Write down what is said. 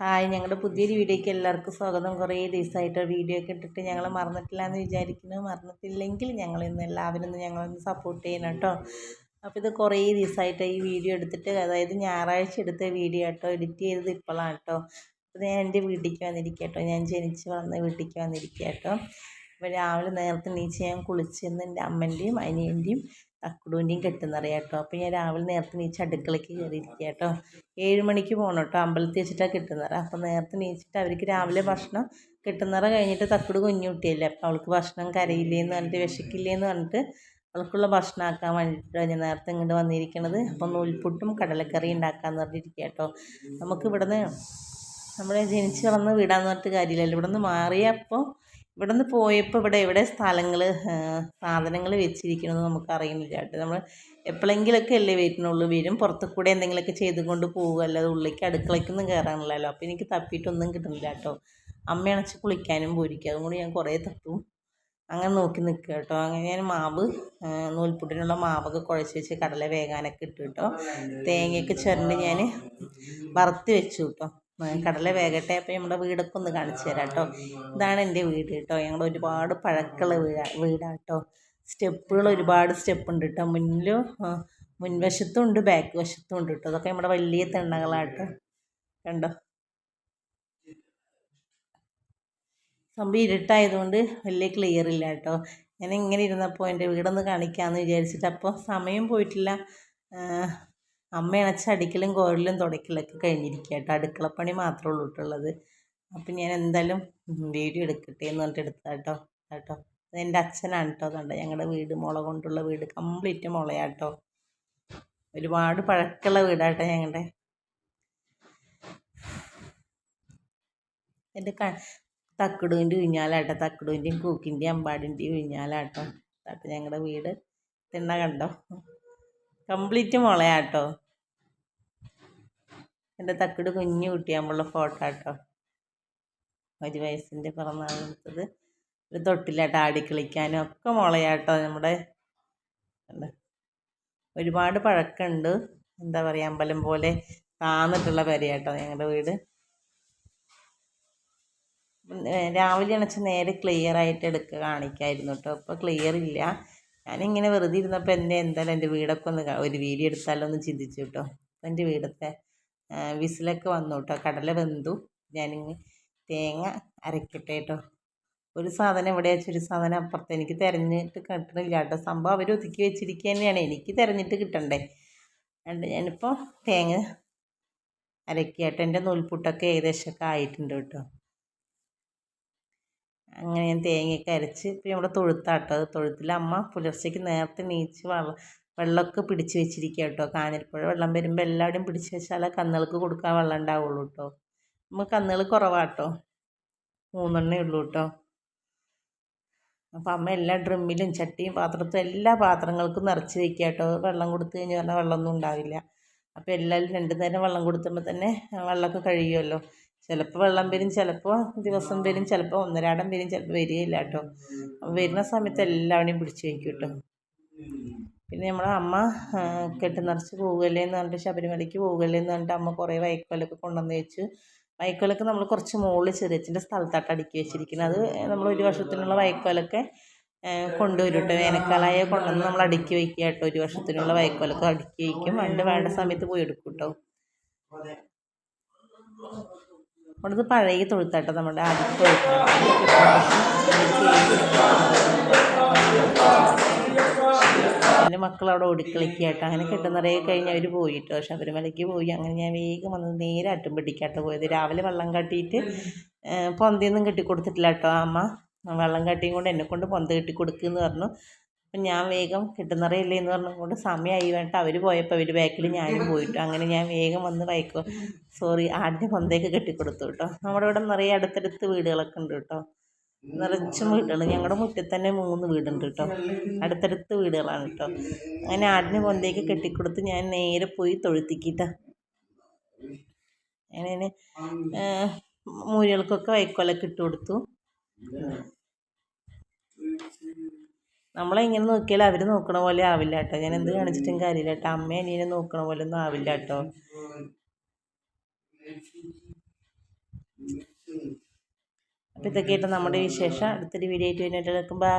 Hi ഞങ്ങളുടെ പുതിയൊരു വീഡിയോയ്ക്ക് എല്ലാവർക്കും സ്വാഗതം. കുറേ ദിവസമായിട്ട് വീഡിയോ ഒക്കെ ഇട്ടിട്ട് ഞങ്ങൾ മറന്നിട്ടില്ല എന്ന് വിചാരിക്കുന്നു. മറന്നിട്ടില്ലെങ്കിൽ ഞങ്ങൾ ഇന്ന് എല്ലാവരും ഒന്ന് ഞങ്ങളൊന്ന് സപ്പോർട്ട് ചെയ്യണം കേട്ടോ. അപ്പോൾ ഇത് കുറേ ദിവസമായിട്ട് ഈ വീഡിയോ എടുത്തിട്ട് അതായത് ഞായറാഴ്ച എടുത്ത വീഡിയോ കേട്ടോ. എഡിറ്റ് ചെയ്തത് ഇപ്പോഴാണ് കേട്ടോ. അപ്പോൾ ഞാൻ എന്റെ വീട്ടിലേക്ക് വന്നിരിക്കുക കേട്ടോ. ഞാൻ ജനിച്ച് വളർന്ന വീട്ടിലേക്ക് വന്നിരിക്കുക കേട്ടോ. അപ്പോൾ രാവിലെ നേരത്തെ എണീച്ച് ഞാൻ കുളിച്ചിരുന്ന് എന്റെ അമ്മന്റെയും അനിയന്റെയും തക്കുടൂന്റെയും കെട്ടുന്നറിയാം കേട്ടോ അപ്പോൾ ഞാൻ രാവിലെ നേരത്തെ നീച്ച് അടുക്കളയ്ക്ക് കയറിയിരിക്കുക കേട്ടോ ഏഴ് മണിക്ക് പോകണം കേട്ടോ അമ്പലത്തിൽ വെച്ചിട്ടാണ് കിട്ടുന്നറ അപ്പോൾ നേരത്തെ നീച്ചിട്ട് അവർക്ക് രാവിലെ ഭക്ഷണം കിട്ടുന്നറ കഴിഞ്ഞിട്ട് തക്കുട് കുഞ്ഞു കുട്ടിയല്ലേ. അപ്പോൾ അവൾക്ക് ഭക്ഷണം കരയില്ലേന്ന് പറഞ്ഞിട്ട് വിശക്കില്ലേന്ന് പറഞ്ഞിട്ട് അവൾക്കുള്ള ഭക്ഷണം ആക്കാൻ വേണ്ടിയിട്ടാണ് ഞാൻ നേരത്തെ ഇങ്ങോട്ട് വന്നിരിക്കണത്. അപ്പോൾ നൂൽപുട്ടും കടലക്കറി ഉണ്ടാക്കാമെന്ന് പറഞ്ഞിരിക്കുക കേട്ടോ നമുക്ക് ഇവിടുന്ന് നമ്മളെ ജനിച്ച് വളർന്ന് വീടാന്ന് പറഞ്ഞിട്ട് കാര്യമില്ലല്ലോ. ഇവിടുന്ന് മാറിയപ്പോൾ ഇവിടെ നിന്ന് പോയപ്പോൾ ഇവിടെ എവിടെ സ്ഥലങ്ങൾ സാധനങ്ങൾ വെച്ചിരിക്കണമെന്ന് നമുക്ക് അറിയുന്നില്ല കേട്ടോ. നമ്മൾ എപ്പോഴെങ്കിലൊക്കെ അല്ലേ വരുന്നുള്ളൂ. വരും പുറത്ത് കൂടെ എന്തെങ്കിലുമൊക്കെ ചെയ്തുകൊണ്ട് പോകുക അല്ലാതെ ഉള്ളിലേക്ക് അടുക്കളയ്ക്കൊന്നും കയറാനില്ലല്ലോ അപ്പോൾ എനിക്ക് തപ്പിയിട്ടൊന്നും കിട്ടുന്നില്ല കേട്ടോ. അമ്മ അണച്ച് കുളിക്കാനും പോയിരിക്കും അതുകൊണ്ട് ഞാൻ കുറേ തപ്പും അങ്ങനെ നോക്കി നിൽക്കുക കേട്ടോ. അങ്ങനെ ഞാൻ മാവ് നൂൽപുട്ടിനുള്ള മാവൊക്കെ കുഴച്ച് വെച്ച് കടല വേകാനൊക്കെ ഇട്ടു കേട്ടോ. തേങ്ങയൊക്കെ ചുരണ്ട് ഞാൻ വറുത്ത് വെച്ചു കേട്ടോ. കടല വേഗട്ടെ അപ്പോൾ നമ്മുടെ വീടൊക്കെ ഒന്ന് കാണിച്ചു തരാം കേട്ടോ. ഇതാണ് എന്റെ വീട് കേട്ടോ. ഞങ്ങൾ ഒരുപാട് പഴക്കമുള്ള വീടാ വീടാണ് കേട്ടോ സ്റ്റെപ്പുകൾ ഒരുപാട് സ്റ്റെപ്പ് ഉണ്ട് കേട്ടോ. മുന്നിലും മുൻവശത്തും ഉണ്ട് ബാക്ക് വശത്തും ഉണ്ട് കേട്ടോ. അതൊക്കെ നമ്മുടെ വലിയ തെണ്ണകളാട്ടോ കണ്ടോ? സംഭവം ഇരുട്ടായതുകൊണ്ട് വലിയ ക്ലിയർ ഇല്ല കേട്ടോ. ഞാൻ ഇങ്ങനെ ഇരുന്നപ്പോൾ എന്റെ വീടൊന്ന് കാണിക്കാമെന്ന് വിചാരിച്ചിട്ട് അപ്പോൾ സമയം പോയിട്ടില്ല. അമ്മ ചടിക്കലും കോരലും തുടയ്ക്കലൊക്കെ കഴിഞ്ഞിരിക്കുക കേട്ടോ. അടുക്കളപ്പണി മാത്രമേ ഉള്ളൂ കേട്ടുള്ളത്. അപ്പം ഞാൻ എന്തായാലും വീഡിയോ എടുക്കട്ടെ എന്ന് പറഞ്ഞിട്ട് എടുത്താൽ കേട്ടോ. കേട്ടോ. അതെന്റെ അച്ഛനാണ് കേട്ടോ. അതുകൊണ്ട് ഞങ്ങളുടെ വീട് മുള കൊണ്ടുള്ള വീട്. കംപ്ലീറ്റ് മുളയാട്ടോ ഒരുപാട് പഴക്കമുള്ള വീടാട്ടോ ഞങ്ങളുടെ എന്റെ ക തക്കിടുവിന്റെ ഊഞ്ഞാലാട്ടോ തക്കിടുവിന്റെയും കൂക്കിന്റെയും അമ്പാടിന്റെയും ഊഞ്ഞാലാട്ടോ കേട്ടോ. ഞങ്ങളുടെ വീട്. തിണ്ണ കണ്ടോ? കംപ്ലീറ്റ് മുളയാട്ടോ. എന്റെ തക്കട് കുഞ്ഞു കുട്ടിയാകുമ്പോഴുള്ള ഫോട്ടോ കേട്ടോ ഒരു വയസ്സിന്റെ പിറന്നാൾ ഒരു തൊട്ടിലാട്ടോ ആടി കളിക്കാനും ഒക്കെ മുളയാട്ടോ നമ്മുടെ. ഒരുപാട് പഴക്കമുണ്ട്. എന്താ പറയുക അമ്പലം പോലെ താന്നിട്ടുള്ള പെരയാട്ടോ ഞങ്ങളുടെ വീട്. രാവിലെ അണച്ച് നേരെ ക്ലിയർ ആയിട്ട് എടുക്കുക കാണിക്കായിരുന്നു കേട്ടോ ഇപ്പോൾ ക്ലിയർ ഇല്ല. ഞാനിങ്ങനെ വെറുതെ ഇരുന്നപ്പോൾ എന്റെ എന്തായാലും എന്റെ വീടൊക്കെ ഒന്ന് ഒരു വീഡിയോ എടുത്താലോ എന്ന് ചിന്തിച്ചു കേട്ടോ എന്റെ വീടത്തെ വിസിലൊക്കെ വന്നു കേട്ടോ കടല വെന്തു. ഞാനിങ്ങനെ തേങ്ങ അരക്കട്ടെ കേട്ടോ ഒരു സാധനം ഇവിടെ ഒരു സാധനം അപ്പുറത്ത് എനിക്ക് തിരഞ്ഞിട്ട് കിട്ടണില്ല. കേട്ടോ സംഭവം അവർ ഒതുക്കി വെച്ചിരിക്കുക തന്നെയാണ്. എനിക്ക് തിരഞ്ഞിട്ട് കിട്ടണ്ടേ? അതുകൊണ്ട് ഞാനിപ്പോൾ തേങ്ങ അരക്കിയാട്ടോ. എന്റെ നൂൽപുട്ടൊക്കെ ഏകദേശമൊക്കെ ആയിട്ടുണ്ട് കേട്ടോ അങ്ങനെ ഞാൻ തേങ്ങയൊക്കെ അരച്ച് ഇപ്പം നമ്മുടെ തൊഴുത്താട്ടോ. തൊഴുത്തിൽ അമ്മ പുലർച്ചയ്ക്ക് നേരത്തെ നീച്ച് വെള്ളം വെള്ളമൊക്കെ പിടിച്ച് വെച്ചിരിക്കുക കേട്ടോ. കാഞ്ഞിരപ്പുഴ വെള്ളം വരുമ്പോൾ എല്ലാവരും പിടിച്ച് വെച്ചാലേ കന്നുകൾക്ക് കൊടുക്കാൻ വെള്ളം ഉണ്ടാവുള്ളൂ കേട്ടോ. നമുക്ക് കന്നുകൾ കുറവാട്ടോ. മൂന്നെണ്ണേ ഉള്ളൂ കേട്ടോ. അപ്പോൾ അമ്മ എല്ലാ ഡ്രമ്മിലും ചട്ടിയും പാത്രത്തും എല്ലാ പാത്രങ്ങൾക്കും നിറച്ച് വയ്ക്കുക കേട്ടോ. വെള്ളം കൊടുത്തു കഴിഞ്ഞ് പറഞ്ഞാൽ വെള്ളമൊന്നും ഉണ്ടാവില്ല. അപ്പോൾ എല്ലാവരും രണ്ട് നേരം വെള്ളം കൊടുത്തുമ്പോൾ തന്നെ വെള്ളമൊക്കെ കഴിയുമല്ലോ ചിലപ്പോൾ വെള്ളം വരും ചിലപ്പോൾ ദിവസം വരും ചിലപ്പോൾ ഒന്നരാടം വരും ചിലപ്പോൾ വരികയില്ല കേട്ടോ. വരുന്ന സമയത്ത് എല്ലാവരെയും പിടിച്ചു വയ്ക്കും കേട്ടോ. പിന്നെ നമ്മളെ അമ്മ കെട്ട് നിറച്ച് പോവുകയല്ലേ എന്ന് പറഞ്ഞിട്ട് ശബരിമലയ്ക്ക് പോവുകയല്ലേ എന്ന് പറഞ്ഞിട്ട് അമ്മ കുറേ വൈക്കോലൊക്കെ കൊണ്ടുവന്ന് വെച്ച്. വൈക്കോലൊക്കെ നമ്മൾ കുറച്ച് മുകളിൽ ചെറിയച്ഛന്റെ സ്ഥലത്തായിട്ട് അടുക്കി വെച്ചിരിക്കുന്നത് അത് നമ്മൾ ഒരു വർഷത്തിനുള്ള വൈക്കോലൊക്കെ കൊണ്ടുവരും കേട്ടോ. വേനൽക്കാലമായ കൊണ്ടുവന്ന് നമ്മൾ അടുക്കി വയ്ക്കുക കേട്ടോ. ഒരു വർഷത്തിനുള്ള വൈക്കോലൊക്കെ അടുക്കി വയ്ക്കും. പണ്ട് വേണ്ട സമയത്ത് പോയി എടുക്കും കേട്ടോ. അവിടുത്തെ പഴയ തൊഴുത്താട്ടോ നമ്മുടെ ആദ്യത്തെ തൊഴുത്താണ് അവിടെ ഓടിക്കളിക്കാട്ടോ. അങ്ങനെ കെട്ടുന്നറയെ കഴിഞ്ഞ് അവർ പോയിട്ടോ. ശബരിമലയ്ക്ക് പോയി. അങ്ങനെ ഞാൻ വേഗം വന്ന് നേരെ അട്ടുംപെട്ടിക്കാട്ടോ പോയത്. രാവിലെ വെള്ളം കാട്ടിയിട്ട് പൊന്തയൊന്നും കെട്ടിക്കൊടുത്തിട്ടില്ല കേട്ടോ അമ്മ. വെള്ളം കാട്ടിയും കൊണ്ട് എന്നെ കൊണ്ട് പൊന്ത കെട്ടി കൊടുക്കുമെന്ന് പറഞ്ഞു. അപ്പം ഞാൻ വേഗം കിട്ടുന്നറിയില്ലേ? എന്ന് പറഞ്ഞുകൊണ്ട് സമയമായി വേണ്ട അവർ പോയപ്പോൾ അവർ ബാക്കിൽ ഞാനും പോയിട്ടു. അങ്ങനെ ഞാൻ വേഗം വന്ന് വൈക്കോ. സോറി ആടിന്റെ പന്തേക്ക് കെട്ടിക്കൊടുത്തു കേട്ടോ നമ്മുടെ ഇവിടെ നിറയെ അടുത്തടുത്ത് വീടുകളൊക്കെ ഉണ്ട് കേട്ടോ നിറച്ചും വീടുകൾ ഞങ്ങളുടെ മുറ്റത്ത് തന്നെ മൂന്ന് വീടുണ്ട് കേട്ടോ അടുത്തടുത്ത് വീടുകളാണ് കേട്ടോ അങ്ങനെ ആടിന് പൊന്തേക്ക് കെട്ടിക്കൊടുത്ത് ഞാൻ നേരെ പോയി തൊഴുത്തിക്കിട്ട. അങ്ങനെ മൂരികൾക്കൊക്കെ വൈക്കോലൊക്കെ ഇട്ട് കൊടുത്തു നമ്മളെ ഇങ്ങനെ നോക്കിയാൽ അവർ നോക്കണ പോലെ ആവില്ല കേട്ടോ ഞാൻ എന്ത് കാണിച്ചിട്ടും കാര്യമില്ല കേട്ടോ അമ്മ അനിയനെ നോക്കണ പോലെ ഒന്നും ആവില്ല കേട്ടോ അപ്പോൾ ഇതൊക്കെയായിട്ട് നമ്മുടെ വിശേഷം. അടുത്തൊരു വീഡിയോ ആയിട്ട് വരുന്നതായിട്ട് എടുക്കുമ്പോ